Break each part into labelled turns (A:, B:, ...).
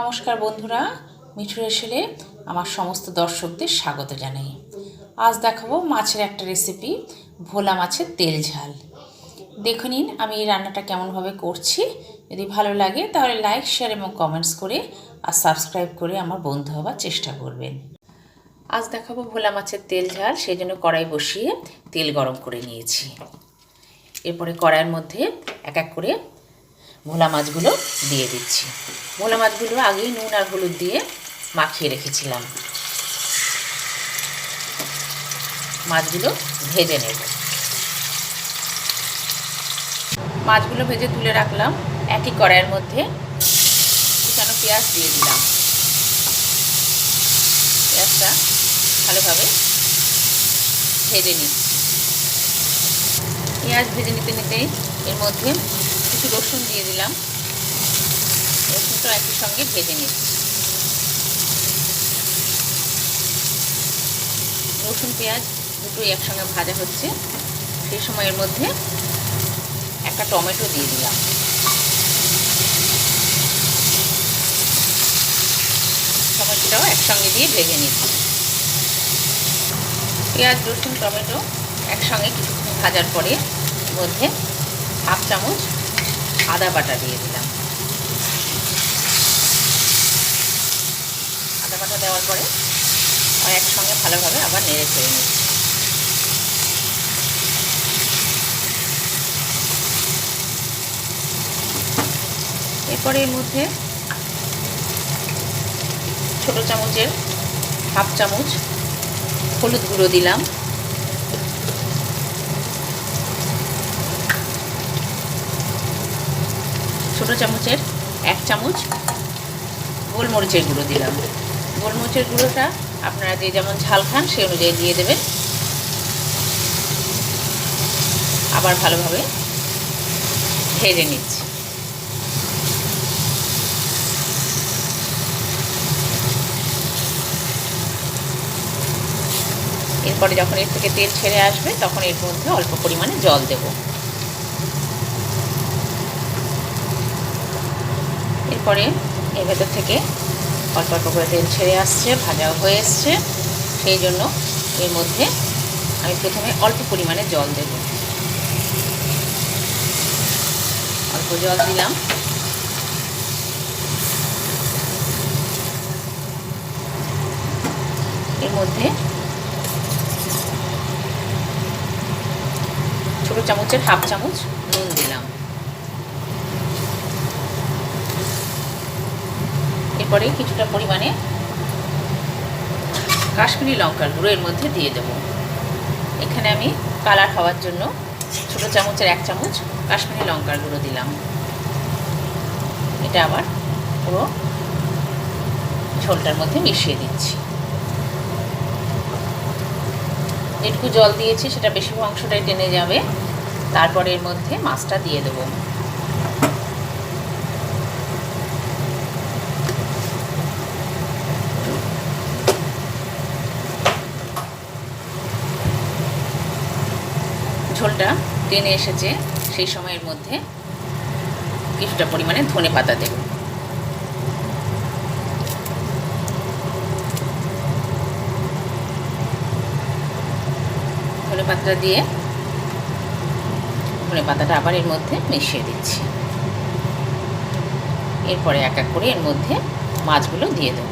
A: নমস্কার বন্ধুরা, মিঠু রেসেলে আমার সমস্ত দর্শকদের স্বাগত জানাই। আজ দেখাবো মাছের একটা রেসিপি ভোলা মাছের তেল ঝাল। দেখে নিন আমি এই রান্নাটা কেমনভাবে করছি। যদি ভালো লাগে তাহলে লাইক শেয়ার এবং কমেন্টস করে আর সাবস্ক্রাইব করে আমার বন্ধু হবার চেষ্টা করবেন। আজ দেখাবো ভোলা মাছের তেল ঝাল, সেই জন্য কড়াই বসিয়ে তেল গরম করে নিয়েছি। এরপরে কড়াইয়ের মধ্যে এক এক করে ভোলা মাছগুলো দিয়ে দিচ্ছি। ভোলা মাছগুলো আগেই নুন আর হলুদ দিয়ে মাখিয়ে রেখেছিলাম। মাছগুলো ভেজে নেব। মাছগুলো ভেজে তুলে রাখলাম। একই কড়াইয়ের মধ্যে কুচানো পেঁয়াজ দিয়ে দিলাম। পেঁয়াজটা ভালোভাবে ভেজে নিচ্ছি। পেঁয়াজ ভেজে নিতে নিতে এর মধ্যে কিছু রসুন দিয়ে দিলাম। রসুনটা একই সঙ্গে ভেজে নিচ্ছি। রসুন, পেঁয়াজ দুটোই একসঙ্গে ভাজা হচ্ছে। সেই সময়ের মধ্যে একটা টমেটো দিয়ে দিলাম। টমেটোটাও একসঙ্গে দিয়ে ভেজে নিচ্ছি। পেঁয়াজ, রসুন, টমেটো একসঙ্গে কিছুক্ষণ ভাজার পরে মধ্যে হাফ চামচ আদা বাটা দিয়ে দিলাম। আদা বাটা দেওয়ার পরে একসঙ্গে ভালোভাবে আবার নেড়ে ফেলে নিচ্ছি। এরপরে এর মধ্যে ছোট চামচের হাফ চামচ হলুদ গুঁড়ো দিলাম। ছোট চামচের এক চামচ গোলমরিচের গুঁড়ো দিলাম। গোলমরিচের গুঁড়োটা আপনারা যে যেমন ঝাল খান সেই অনুযায়ী দিয়ে দেবেন। আবার ভালোভাবে ভেজে নিচ্ছি। এরপরে যখন এর থেকে তেল ছেড়ে আসবে, তখন এর মধ্যে অল্প পরিমাণে জল দেব। এরপরে এর ভেতর থেকে অল্প অল্প করে তেল ছেড়ে আসছে, ভাজাও হয়ে এসছে। সেই জন্য এর মধ্যে আমি প্রথমে অল্প পরিমাণে জল দেব। অল্প জল দিলাম। এর মধ্যে ছোট চামচের হাফ চামচ নুন দিলাম এরপরে কিছুটা পরিমাণে কাশ্মীরি লঙ্কার গুঁড়ো এর মধ্যে দিয়ে দেব। এখানে আমি কালার হওয়ার জন্য ছোট চামচের এক চামচ কাশ্মীরি লঙ্কার গুঁড়ো দিলাম। এটা আবার পুরো ঝোলটার মধ্যে মিশিয়ে দিচ্ছি। যেটুকু জল দিয়েছি সেটা বেশি অংশটাই টেনে যাবে। তারপরে এর মধ্যে মাছটা দিয়ে দেব। ঝোলটা টেনে এসেছে সেই সময়ের মধ্যে কিছুটা পরিমাণে ধনে পাতা দেব। ধনে পাতাটা দিয়ে ধনে পাতাটা আবার এর মধ্যে মিশিয়ে দিচ্ছি। এরপরে এক এক করে এর মধ্যে মাছগুলো দিয়ে দেব।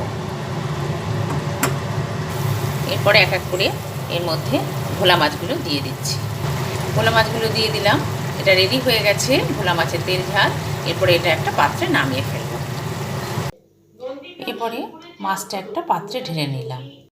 A: এরপরে এক এক করে এর মধ্যে ভোলা মাছগুলো দিয়ে দিচ্ছি। ভোলা মাছগুলো দিয়ে দিলাম। এটা রেডি হয়ে গেছে, ভোলা মাছের তেল ঝাল। এরপরে এটা একটা পাত্রে নামিয়ে ফেলব। এরপরে মাছটা একটা পাত্রে ঢেলে নিলাম।